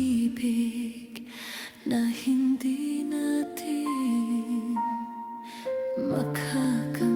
pag-ibig na hindi natin makakalimutan.